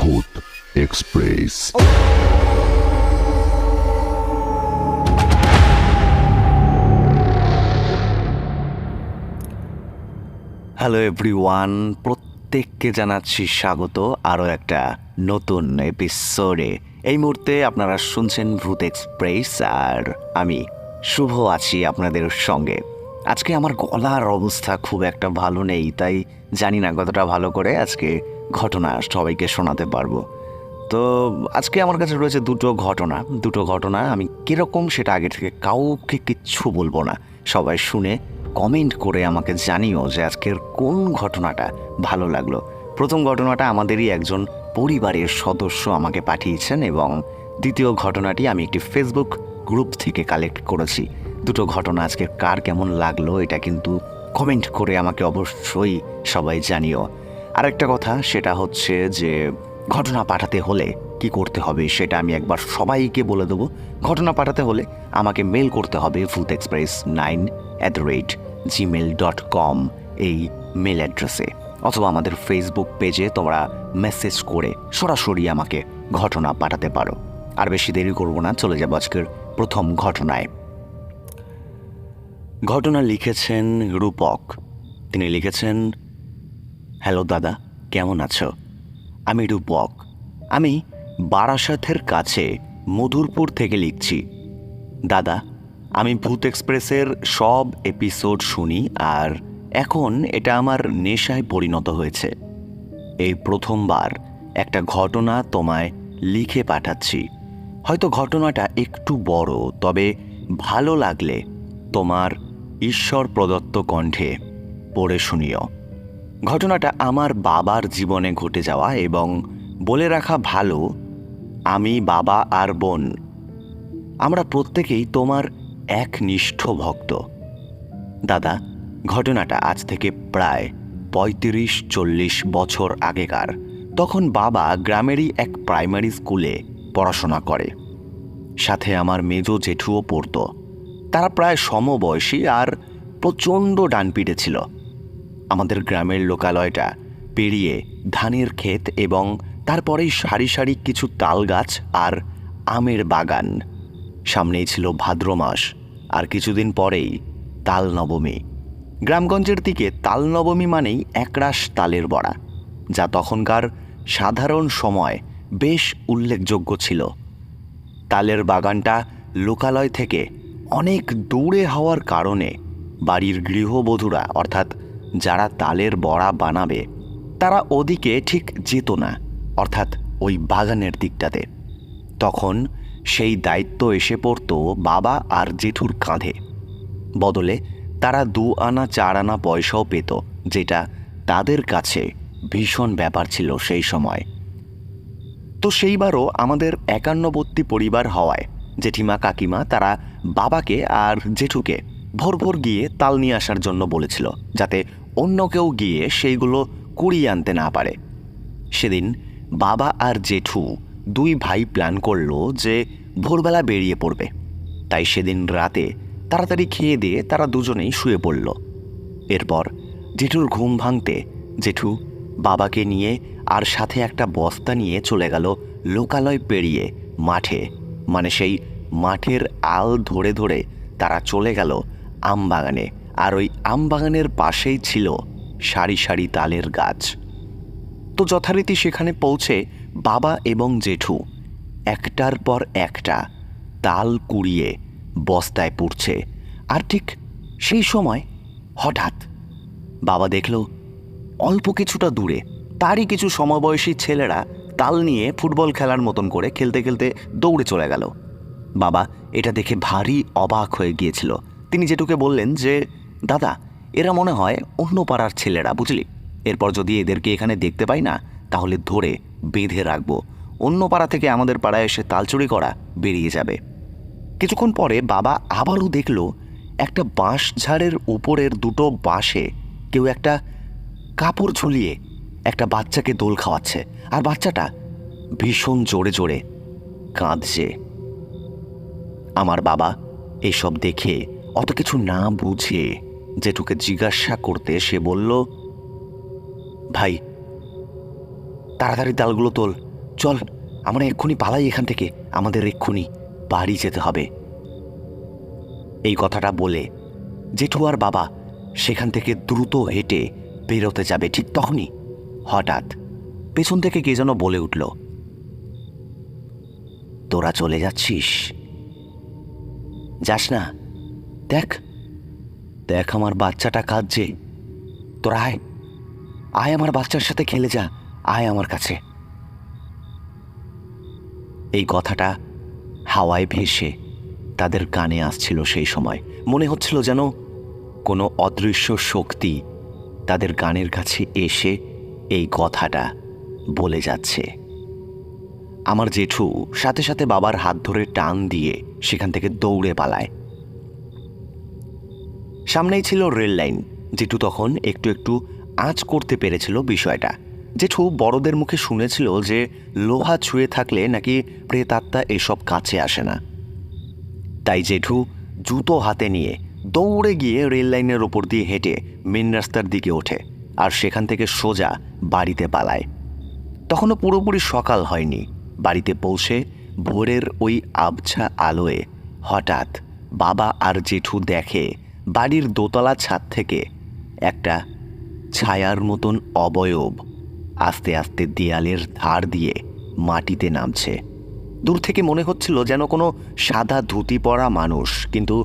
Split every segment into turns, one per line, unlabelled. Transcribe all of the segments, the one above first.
ভূত express
hello everyone প্রত্যেককে জানাচ্ছি স্বাগত। আরও একটা নতুন এপিসোডে এই মুহূর্তে আপনারা শুনছেন ভূত এক্সপ্রেস আর আমি শুভ আছি আপনাদের সঙ্গে। আজকে আমার গলার অবস্থা খুব একটা ভালো নেই, তাই জানি না কতটা ভালো করে আজকে ঘটনা সবাইকে শোনাতে পারব। তো আজকে আমার কাছে রয়েছে দুটো ঘটনা। দুটো ঘটনা, আমি কীরকম সেটা আগে থেকে কাউকে কিচ্ছু বলব না। সবাই শুনে কমেন্ট করে আমাকে জানিও যে আজকের কোন ঘটনাটা ভালো লাগল। প্রথম ঘটনাটা আমাদেরই একজন পরিবারের সদস্য আমাকে পাঠিয়েছেন এবং দ্বিতীয় ঘটনাটি আমি একটি ফেসবুক গ্রুপ থেকে কালেক্ট করেছি। দুটো ঘটনা আজকে কার কেমন লাগল এটা কিন্তু কমেন্ট করে আমাকে অবশ্যই সবাই জানিও। আরেকটা কথা, সেটা হচ্ছে যে ঘটনা পাঠাতে হলে কি করতে হবে সেটা আমি একবার সবাইকে বলে দেবো। ঘটনা পাঠাতে হলে আমাকে মেল করতে হবে ভূত express nine at the rate Gmail dot com এই মেল অ্যাড্রেসে অথবা আমাদের ফেসবুক পেজে তোমরা মেসেজ করে সরাসরি আমাকে ঘটনা পাঠাতে পারো। আর বেশি দেরি করব না, চলে যাব আজকের প্রথম ঘটনায়। ঘটনা লিখেছেন রূপক। তিনি লিখেছেন হ্যালো দাদা, কেমন আছো? আমি রূপক। আমি বারাসাতের কাছে মধুরপুর থেকে লিখছি। দাদা, আমি ভূত এক্সপ্রেসের সব এপিসোড শুনি আর এখন এটা আমার নেশায় পরিণত হয়েছে। এই প্রথমবার একটা ঘটনা তোমায় লিখে পাঠাচ্ছি। হয়তো ঘটনাটা একটু বড়, তবে ভালো লাগলে তোমার ঈশ্বর প্রদত্ত কণ্ঠে পড়ে শুনিও। ঘটনাটা আমার বাবার জীবনে ঘটে যাওয়া এবং বলে রাখা ভালো, আমি বাবা আর বোন, আমরা প্রত্যেকেই তোমার এক নিষ্ঠ ভক্ত। দাদা, ঘটনাটা আজ থেকে প্রায় পঁয়ত্রিশ চল্লিশ বছর আগেকার। তখন বাবা গ্রামেরই এক প্রাইমারি স্কুলে পড়াশোনা করে। সাথে আমার মেজ জেঠুও পড়তো। তারা প্রায় সমবয়সী আর প্রচণ্ড ডানপিটে ছিল। আমাদের গ্রামের লোকালয়টা পেরিয়ে ধানের ক্ষেত এবং তারপরেই সারি সারি কিছু তাল গাছ আর আমের বাগান। সামনেই ছিল ভাদ্র মাস, আর কিছুদিন পরেই তাল নবমী। গ্রামগঞ্জের দিকে তাল নবমী মানেই একরাশ তালের বড়া, যা তখনকার সাধারণ সময় বেশ উল্লেখযোগ্য ছিল। তালের বাগানটা লোকালয় থেকে অনেক দূরে হওয়ার কারণে বাড়ির গৃহবধূরা, অর্থাৎ যারা তালের বড়া বানাবে, তারা ওদিকে ঠিক যেত না, অর্থাৎ ওই বাগানের দিকটাতে। তখন সেই দায়িত্ব এসে পড়তো বাবা আর জেঠুর কাঁধে। বদলে তারা দু আনা, চার আনা পয়সাও পেত, যেটা তাদের কাছে ভীষণ ব্যাপার ছিল সেই সময়। তো সেইবারও আমাদের একান্নবর্তী পরিবার হওয়ায় জেঠিমা, কাকিমা তারা বাবাকে আর জেঠুকে ভোর ভোর গিয়ে তাল নিয়ে আসার জন্য বলেছিল, যাতে অন্য কেউ গিয়ে সেইগুলো কুড়িয়ে আনতে না পারে। সেদিন বাবা আর জেঠু দুই ভাই প্ল্যান করল যে ভোরবেলা বেরিয়ে পড়বে। তাই সেদিন রাতে তাড়াতাড়ি খেয়ে দিয়ে তারা দুজনেই শুয়ে পড়ল। এরপর জেঠুর ঘুম ভাঙতে জেঠু বাবাকে নিয়ে আর সাথে একটা বস্তা নিয়ে চলে গেল লোকালয় পেরিয়ে মাঠে। মানে সেই মাঠের আল ধরে ধরে তারা চলে গেল আমবাগানে। আর ওই আমবাগানের পাশেই ছিল সারি সারি তালের গাছ। তো যথারীতি সেখানে পৌঁছে বাবা এবং জেঠু একটার পর একটা তাল কুড়িয়ে বস্তায় পুড়ছে। আর ঠিক সেই সময় হঠাৎ বাবা দেখল অল্প কিছুটা দূরে তারই কিছু সমবয়সী ছেলেরা তাল নিয়ে ফুটবল খেলার মতন করে খেলতে খেলতে দৌড়ে চলে গেল। বাবা এটা দেখে ভারী অবাক হয়ে গিয়েছিল। তিনি যেটুকে বললেন যে, দাদা, এরা মনে হয় অন্য পাড়ার ছেলেরা, বুঝলি? এরপর যদি এদেরকে এখানে দেখতে পাই না, তাহলে ধরে বেঁধে রাখব। অন্য পাড়া থেকে আমাদের পাড়ায় এসে তালচুরি করা বেরিয়ে যাবে। কিছুক্ষণ পরে বাবা আবারও দেখল একটা বাঁশ ঝাড়ের উপরের দুটো বাঁশে কেউ একটা কাপড় ঝুলিয়ে একটা বাচ্চাকে দোল খাওয়াচ্ছে। আর বাচ্চাটা ভীষণ জোরে জোরে কাঁদছে। আমার বাবা এসব দেখে অত কিছু না বুঝে জেঠুকে জিজ্ঞাসা করতে সে বলল, ভাই, তাড়াতাড়ি তালগুলো তোল। চল, আমরা এক্ষুনি পালাই এখান থেকে। আমাদের এক্ষুনি বাড়ি যেতে হবে। এই কথাটা বলে জেঠু আর বাবা সেখান থেকে দ্রুত হেঁটে বেরোতে যাবে ঠিক তখনই। হঠাৎ পেছন থেকে কে যেন বলে উঠল, তোরা চলে যাচ্ছিস? যাস না দেখ দেখ আমার বাচ্চাটা কাঁদছে। তোর আয় আয় আমার বাচ্চার সাথে খেলে যা, আয় আমার কাছে। এই কথাটা হাওয়ায় ভেসে তাদের কানে আসছিল সেই সময়। মনে হচ্ছিল যেন কোনো অদৃশ্য শক্তি তাদের গানের কাছে এসে এই কথাটা বলে যাচ্ছে। আমার জেঠু সাথে সাথে বাবার হাত ধরে টান দিয়ে সেখান থেকে দৌড়ে পালায়। সামনেই ছিল রেল লাইন। জেঠু তখন একটু একটু আঁচ করতে পেরেছিল বিষয়টা। জেঠু বড়দের মুখে শুনেছিল যে লোহা ছুঁয়ে থাকলে নাকি প্রেতাত্মা এসব কাছে আসে না। তাই জেঠু জুতো হাতে নিয়ে দৌড়ে গিয়ে রেল লাইনের ওপর দিয়ে হেঁটে মেন রাস্তার দিকে ওঠে আর সেখান থেকে সোজা বাড়িতে পালায়। তখনও পুরোপুরি সকাল হয়নি। বাড়িতে পৌঁছে ভোরের ওই আবছা আলোয় হঠাৎ বাবা আর জেঠু দেখে বাড়ির দোতলা ছাদ থেকে একটা ছায়ার মতন অবয়ব আস্তে আস্তে দেয়ালের ধার দিয়ে মাটিতে নামছে। দূর থেকে মনে হচ্ছিল যেন কোনো সাদা ধুতি পরা মানুষ, কিন্তু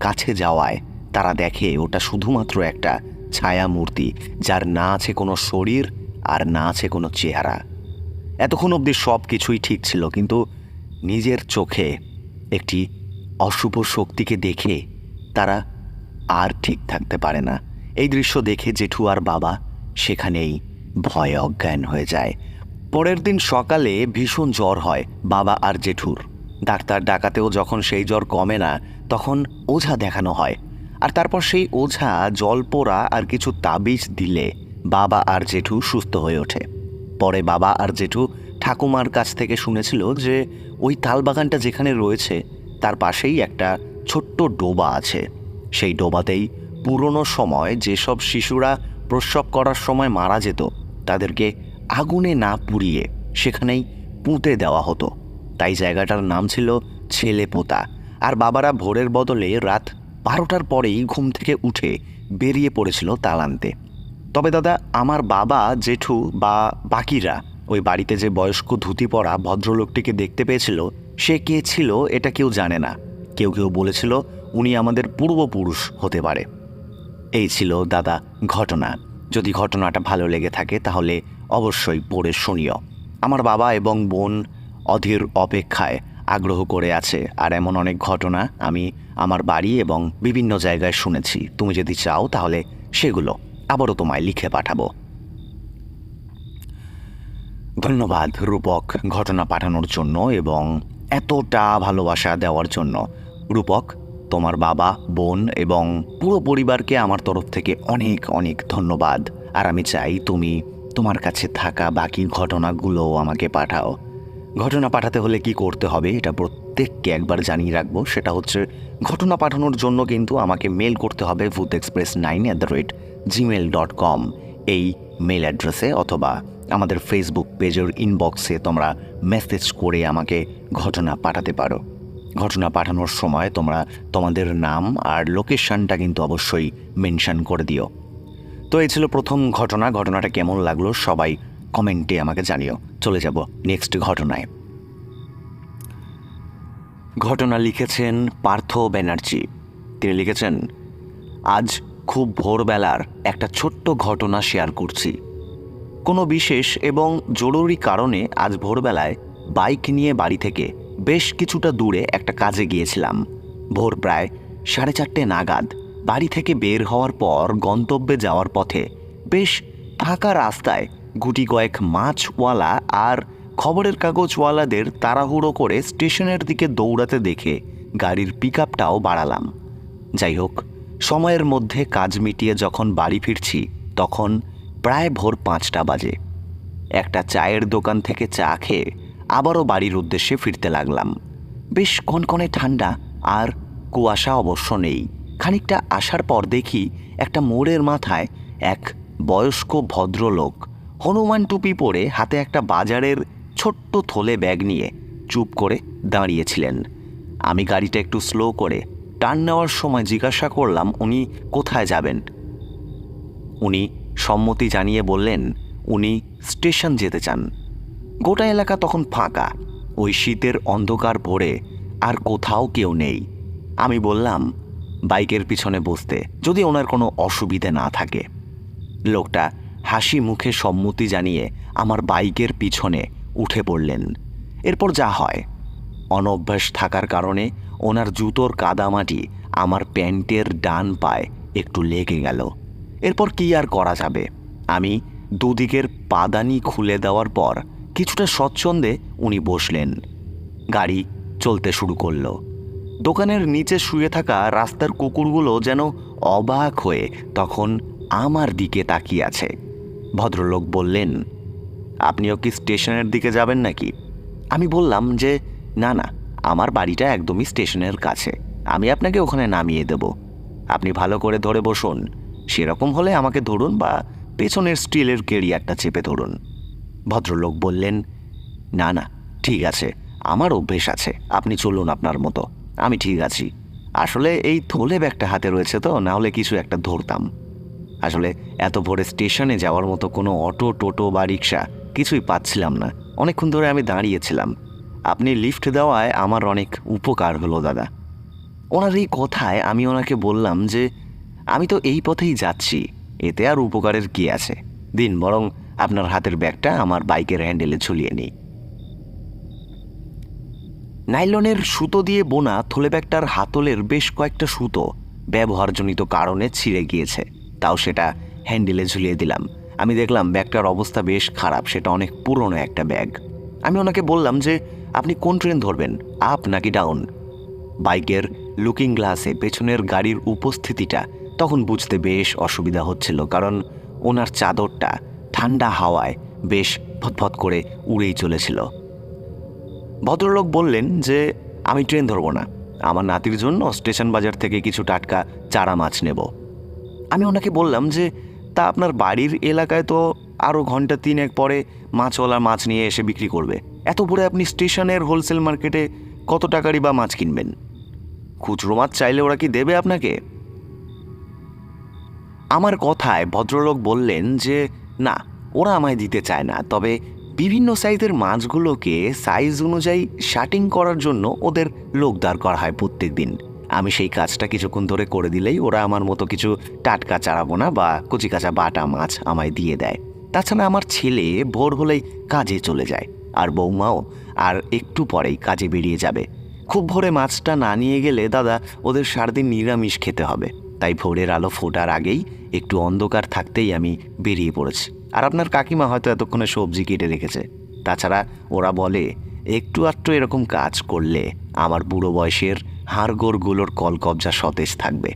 কাছে যাওয়ায় তারা দেখে ওটা শুধুমাত্র একটা ছায়া মূর্তি, যার না আছে কোনো শরীর আর না আছে কোনো চেহারা। এতক্ষণ অবধি সব কিছুই ঠিক ছিল, কিন্তু নিজের চোখে একটি অশুভ শক্তিকে দেখে তারা আর ঠিক থাকতে পারে না। এই দৃশ্য দেখে জেঠু আর বাবা সেখানেই ভয়ে অজ্ঞান হয়ে যায়। পরের দিন সকালে ভীষণ জ্বর হয় বাবা আর জেঠুর। ডাক্তার ডাকাতেও যখন সেই জ্বর কমে না, তখন ওঝা দেখানো হয়। আর তারপর সেই ওঝা জল পোড়া আর কিছু তাবিজ দিলে বাবা আর জেঠু সুস্থ হয়ে ওঠে। পরে বাবা আর জেঠু ঠাকুমার কাছ থেকে শুনেছিল যে ওই তালবাগানটা যেখানে রয়েছে, তার পাশেই একটা ছোট্ট ডোবা আছে। সেই ডোবাতেই পুরনো সময় যেসব শিশুরা প্রসব করার সময় মারা যেত, তাদেরকে আগুনে না পুড়িয়ে সেখানেই পুঁতে দেওয়া হতো। তাই জায়গাটার নাম ছিল ছেলে পোতা। আর বাবারা ভোরের বদলে রাত বারোটার পরেই ঘুম থেকে উঠে বেরিয়ে পড়েছিল তালান্তে তবে দাদা, আমার বাবা, জেঠু বা বাকিরা ওই বাড়িতে যে বয়স্ক ধুতি পরা ভদ্রলোকটিকে দেখতে পেয়েছিল, সে কে ছিল এটা কেউ জানে না। কেউ কেউ বলেছিল উনি আমাদের পূর্বপুরুষ হতে পারে। এই ছিল দাদা ঘটনা। যদি ঘটনাটা ভালো লেগে থাকে, তাহলে অবশ্যই পড়ে শুনিও। আমার বাবা এবং বোন অধীর অপেক্ষায় আগ্রহ করে আছে, আর এমন অনেক ঘটনা আমি আমার বাড়ি এবং বিভিন্ন জায়গায় শুনেছি। তুমি যদি চাও, তাহলে সেগুলো আবারও তোমায় লিখে পাঠাবো। ধন্যবাদ রূপক ঘটনা পাঠানোর জন্য এবং এতটা ভালোবাসা দেওয়ার জন্য। রূপক তোমার বাবা, বোন এবং পুরো পরিবারকে আমার তরফ থেকে অনেক অনেক ধন্যবাদ। আর আমি চাই তুমি তোমার কাছে থাকা বাকি ঘটনাগুলো আমাকে পাঠাও। ঘটনা পাঠাতে হলে কি করতে হবে এটা প্রত্যেককে একবার জানিয়ে রাখব। সেটা হচ্ছে ঘটনা পাঠানোর জন্য কিন্তু আমাকে মেল করতে হবে ভূত express nine at the rate Gmail dot com এই মেল অ্যাড্রেসে অথবা আমাদের ফেসবুক পেজের ইনবক্সে তোমরা মেসেজ করে আমাকে ঘটনা পাঠাতে পারো। ঘটনা পাঠানোর সময় তোমরা তোমাদের নাম আর লোকেশনটা কিন্তু অবশ্যই মেনশন করে দিও। তো এই ছিল প্রথম ঘটনা। ঘটনাটা কেমন লাগল সবাই কমেন্টে আমাকে জানিও। চলে যাব নেক্সট ঘটনায়। ঘটনা লিখেছেন পার্থ ব্যানার্জি। তিনি লিখেছেন, আজ খুব ভোরবেলার একটা ছোট্ট ঘটনা শেয়ার করছি। কোনো বিশেষ এবং জরুরি কারণে আজ ভোরবেলায় বাইক নিয়ে বাড়ি থেকে বেশ কিছুটা দূরে একটা কাজে গিয়েছিলাম। ভোর প্রায় সাড়ে চারটে নাগাদ বাড়ি থেকে বের হওয়ার পর গন্তব্যে যাওয়ার পথে বেশ ফাঁকা রাস্তায় গুটি কয়েক মাছওয়ালা আর খবরের কাগজওয়ালাদের তাড়াহুড়ো করে স্টেশনের দিকে দৌড়াতে দেখে গাড়ির পিক আপটাও বাড়ালাম। যাই হোক, সময়ের মধ্যে কাজ মিটিয়ে যখন বাড়ি ফিরছি, তখন প্রায় ভোর পাঁচটা বাজে। একটা চায়ের দোকান থেকে চা খেয়ে আবারও বাড়ির উদ্দেশ্যে ফিরতে লাগলাম। বেশ কনকনে ঠান্ডা আর কুয়াশা অবশ্য নেই। খানিকটা আসার পর দেখি একটা মোড়ের মাথায় এক বয়স্ক ভদ্রলোক হনুমান টুপি পরে হাতে একটা বাজারের ছোট্ট থলে ব্যাগ নিয়ে চুপ করে দাঁড়িয়েছিলেন। আমি গাড়িটা একটু স্লো করে টার্ন নেওয়ার সময় জিজ্ঞাসা করলাম, উনি কোথায় যাবেন? উনি সম্মতি জানিয়ে বললেন, উনি স্টেশন যেতে চান। গোটা এলাকা তখন ফাঁকা। ওই শীতের অন্ধকার ভরে আর কোথাও কেউ নেই। আমি বললাম, বাইকের পিছনে বসতে, যদি ওনার কোনো অসুবিধে না থাকে। লোকটা হাসি মুখে সম্মতি জানিয়ে আমার বাইকের পিছনে উঠে পড়লেন। এরপর যা হয়। অনভ্যাস থাকার কারণে ওনার জুতোর কাদামাটি আমার প্যান্টের ডান পায়ে একটু লেগে গেল। এরপর কি আর করা যাবে? আমি দুদিকের পাদানি খুলে দেওয়ার পর কিছুটা স্বচ্ছন্দে উনি বসলেন। গাড়ি চলতে শুরু করল। দোকানের নিচে শুয়ে থাকা রাস্তার কুকুরগুলো যেন অবাক হয়ে তখন আমার দিকে তাকিয়ে আছে। ভদ্রলোক বললেন, আপনিও কি স্টেশনের দিকে যাবেন নাকি? আমি বললাম যে, না না, আমার বাড়িটা একদমই স্টেশনের কাছে। আমি আপনাকে ওখানে নামিয়ে দেব। আপনি ভালো করে ধরে বসুন। সেরকম হলে আমাকে ধরুন বা পেছনের স্টিলের কেরিয়ারটা চেপে ধরুন। ভদ্রলোক বললেন, না না, ঠিক আছে, আমার অভ্যেস আছে, আপনি চলুন আপনার মতো, আমি ঠিক আছি। আসলে এই থলে ব্যাগটা হাতে রয়েছে তো, না হলে কিছু একটা ধরতাম। আসলে এত ভোরে স্টেশনে যাওয়ার মতো কোনো অটো, টোটো বা রিক্সা কিছুই পাচ্ছিলাম না, অনেকক্ষণ ধরে আমি দাঁড়িয়েছিলাম। আপনি লিফট দেওয়ায় আমার অনেক উপকার হলো, দাদা। ওনার এই কথায় আমি ওনাকে বললাম যে, আমি তো এই পথেই যাচ্ছি, এতে আর উপকারের কি আছে? দিন বরং আপনার হাতের ব্যাগটা আমার বাইকের হ্যান্ডেলে ঝুলিয়ে নিই। নাইলনের সুতো দিয়ে বোনা থলে ব্যাগটার হাতলের বেশ কয়েকটা সুতো ব্যবহারজনিত কারণে ছিঁড়ে গিয়েছে। তাও সেটা হ্যান্ডেলে ঝুলিয়ে দিলাম। আমি দেখলাম ব্যাগটার অবস্থা বেশ খারাপ, সেটা অনেক পুরনো একটা ব্যাগ। আমি ওনাকে বললাম যে, আপনি কোন ট্রেন ধরবেন? আপ নাকি ডাউন? বাইকের লুকিং গ্লাসে পেছনের গাড়ির উপস্থিতিটা তখন বুঝতে বেশ অসুবিধা হচ্ছিল, কারণ ওনার চাদরটা ঠান্ডা হাওয়ায় বেশ ফতফত করে উড়েই চলেছিল। ভদ্রলোক বললেন যে, আমি ট্রেন ধরবো না। আমার নাতির জন্য স্টেশন বাজার থেকে কিছু টাটকা চারা মাছ নেব। আমি ওনাকে বললাম যে, তা আপনার বাড়ির এলাকায় তো আরও ঘণ্টা তিনেক পরে মাছওয়ালা মাছ নিয়ে এসে বিক্রি করবে। এত পরে আপনি স্টেশনের হোলসেল মার্কেটে কত টাকারই বা মাছ কিনবেন? খুচরো মাছ চাইলে ওরা কি দেবে আপনাকে? আমার কথায় ভদ্রলোক বললেন যে না, ওরা আমায় দিতে চায় না, তবে বিভিন্ন সাইজের মাছগুলোকে সাইজ অনুযায়ী শাটিং করার জন্য ওদের লোক দাঁড় করা হয় প্রত্যেক দিন আমি সেই কাজটা কিছুক্ষণ ধরে করে দিলেই ওরা আমার মতো কিছু টাটকা চারাবোনা বা কচিকাচা বাটা মাছ আমায় দিয়ে দেয়। তাছাড়া আমার ছেলে ভোর হলেই কাজে চলে যায়, আর বৌমাও, আর একটু পরেই কাজে বেরিয়ে যাবে। খুব ভোরে মাছটা না নিয়ে গেলে দাদা, ওদের সারাদিন নিরামিষ খেতে হবে। তাই ভোরের আলো ফোটার আগেই একটু অন্ধকার থাকতেই আমি বেরিয়ে পড়েছি। আর আপনার কাকিমা হয়তো এতক্ষণে সবজি কেটে রেখেছে। তাছাড়া ওরা বলে, একটু আধটু এরকম কাজ করলে আমার বুড়ো বয়সের হাড়গোড়গুলোর কলকবজা সতেজ থাকবে।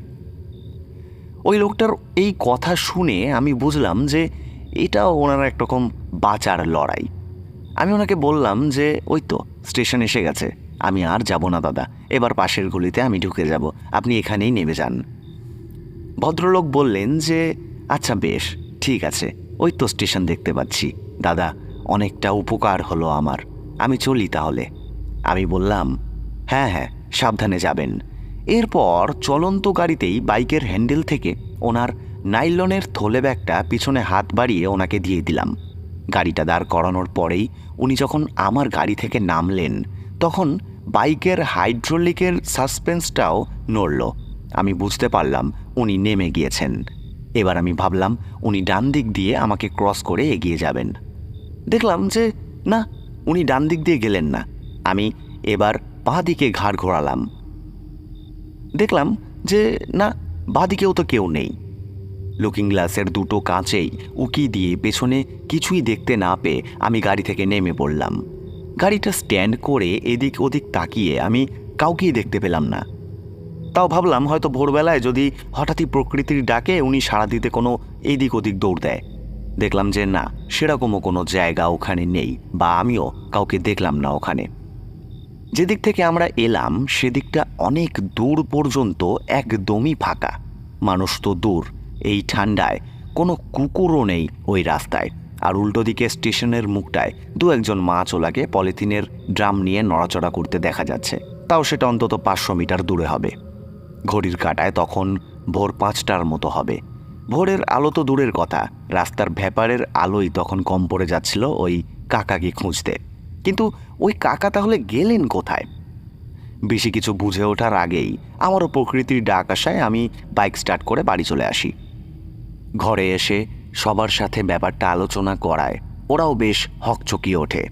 ওই লোকটার এই কথা শুনে আমি বুঝলাম যে এটাও ওনার একরকম বাঁচার লড়াই। আমি ওনাকে বললাম যে, ওই তো, স্টেশন এসে গেছে। আমি আর যাব না, দাদা। এবার পাশের গলিতে আমি ঢুকে যাব। আপনি এখানেই নেমে যান। ভদ্রলোক বললেন যে আচ্ছা বেশ, ঠিক আছে, ওই তো স্টেশন দেখতে পাচ্ছি। দাদা, অনেকটা উপকার হলো আমার। আমি চলি তাহলে। আমি বললাম হ্যাঁ হ্যাঁ সাবধানে যাবেন। এরপর চলন্ত গাড়িতেই বাইকের হ্যান্ডেল থেকে ওনার নাইলনের থলে ব্যাগটা পিছনে হাত বাড়িয়ে ওনাকে দিয়ে দিলাম। গাড়িটা দাঁড় করানোর পরেই উনি যখন আমার গাড়ি থেকে নামলেন, তখন বাইকের হাইড্রোলিকের সাসপেন্সটাও নড়ল। আমি বুঝতে পারলাম উনি নেমে গিয়েছেন। এবার আমি ভাবলাম উনি ডান দিক দিয়ে আমাকে ক্রস করে এগিয়ে যাবেন। দেখলাম যে, না, উনি ডান দিক দিয়ে গেলেন না। আমি এবার বাঁ দিকে ঘাড় ঘোরালাম। দেখলাম যে, না, বাঁ দিকেও তো কেউ নেই। লুকিং গ্লাসের দুটো কাঁচেই উকি দিয়ে পেছনে কিছুই দেখতে না পেয়ে আমি গাড়ি থেকে নেমে পড়লাম। গাড়িটা স্ট্যান্ড করে এদিক ওদিক তাকিয়ে আমি কাউকেই দেখতে পেলাম না। তাও ভাবলাম হয়তো ভোরবেলায় যদি হঠাৎই প্রকৃতির ডাকে উনি সাড়া দিতে কোনো এদিক ওদিক দৌড় দেয়। দেখলাম যে না, সেরকমও কোনো জায়গা ওখানে নেই বা আমিও কাউকে দেখলাম না ওখানে। যেদিক থেকে আমরা এলাম, সেদিকটা অনেক দূর পর্যন্ত একদমই ফাঁকা। মানুষ তো দূর, এই ঠান্ডায় কোনো কুকুরও নেই ওই রাস্তায়। আর উল্টো দিকে স্টেশনের মুখটায় দু একজন মা চোলাকে পলিথিনের ড্রাম নিয়ে নড়াচড়া করতে দেখা যাচ্ছে। তাও সেটা অন্তত পাঁচশো মিটার দূরে হবে। ঘড়ির কাঁটায় তখন ভোর পাঁচটার মতো হবে। ভোরের আলো তো দূরের কথা, রাস্তার ভ্যাপারের আলোই তখন কম পড়ে যাচ্ছিল ওই কাকাকে খুঁজতে। কিন্তু ওই কাকা তাহলে গেলেন কোথায়? বেশি কিছু বুঝে ওঠার আগেই আমারও প্রকৃতির ডাক আসায় আমি বাইক স্টার্ট করে বাড়ি চলে আসি। ঘরে এসে সবার সাথে ব্যাপারটা আলোচনা করায় ওরাও বেশ হকচকিয়ে ওঠে।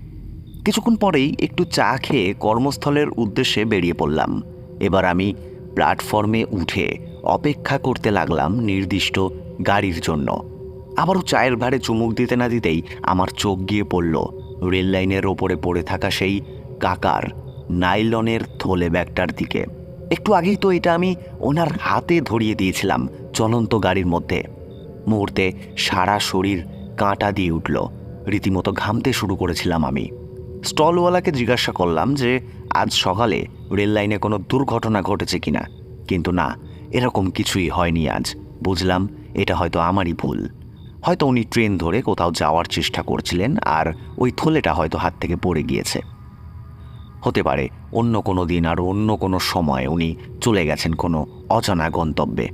কিছুক্ষণ পরেই একটু চা খেয়ে কর্মস্থলের উদ্দেশ্যে বেরিয়ে পড়লাম। এবার আমি প্ল্যাটফর্মে উঠে অপেক্ষা করতে লাগলাম নির্দিষ্ট গাড়ির জন্য। আবারও চায়ের ভারে চুমুক দিতে না দিতেই আমার চোখ গিয়ে পড়ল। রেল লাইনের ওপরে পড়ে থাকা সেই কাকার নাইলনের থলে ব্যাগটার দিকে। একটু আগেই তো এটা আমি ওনার হাতে ধরিয়ে দিয়েছিলাম চলন্ত গাড়ির মধ্যে। মুহূর্তে সারা শরীর কাঁটা দিয়ে উঠল। রীতিমতো ঘামতে শুরু করেছিলাম আমি। স্টলওয়ালাকে জিজ্ঞাসা করলাম যে, আজ সকালে রেল লাইনে কোনো দুর্ঘটনা ঘটেছে কিনা। কিন্তু না, এরকম কিছুই হয়নি আজ। বুঝলাম, এটা হয়তো আমারই ভুল। হয়তো উনি ট্রেন ধরে কোথাও যাওয়ার চেষ্টা করছিলেন আর ওই থলেটা হয়তো হাত থেকে পড়ে গিয়েছে। হতে পারে অন্য কোনো দিন আর অন্য কোনো সময় উনি চলে গেছেন কোনো অজানা গন্তব্যে।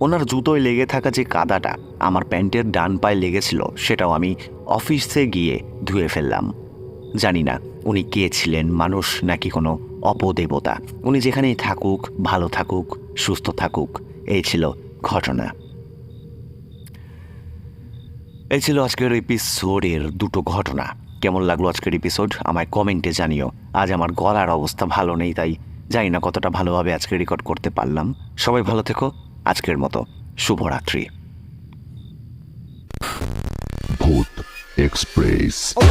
ওনার জুতোয় লেগে থাকা যে কাদাটা আমার প্যান্টের ডান পায়ে লেগেছিল, সেটাও আমি অফিসে গিয়ে ধুয়ে ফেললাম। জানি না উনি কে ছিলেন? মানুষ নাকি কোনো অপদেবতা? উনি যেখানেই থাকুক, ভালো থাকুক, সুস্থ থাকুক, এই ছিল ঘটনা। এই ছিল আজকের এপিসোডের দুটো ঘটনা। কেমন লাগল আজকের এপিসোড আমায় কমেন্টে জানিও। আজ আমার গলার অবস্থা ভালো নেই, তাই জানি না কতটা ভালোভাবে আজকে রেকর্ড করতে পারলাম। সবাই ভালো থেকো। আজকের মতো শুভরাত্রি।
Bhoot Express.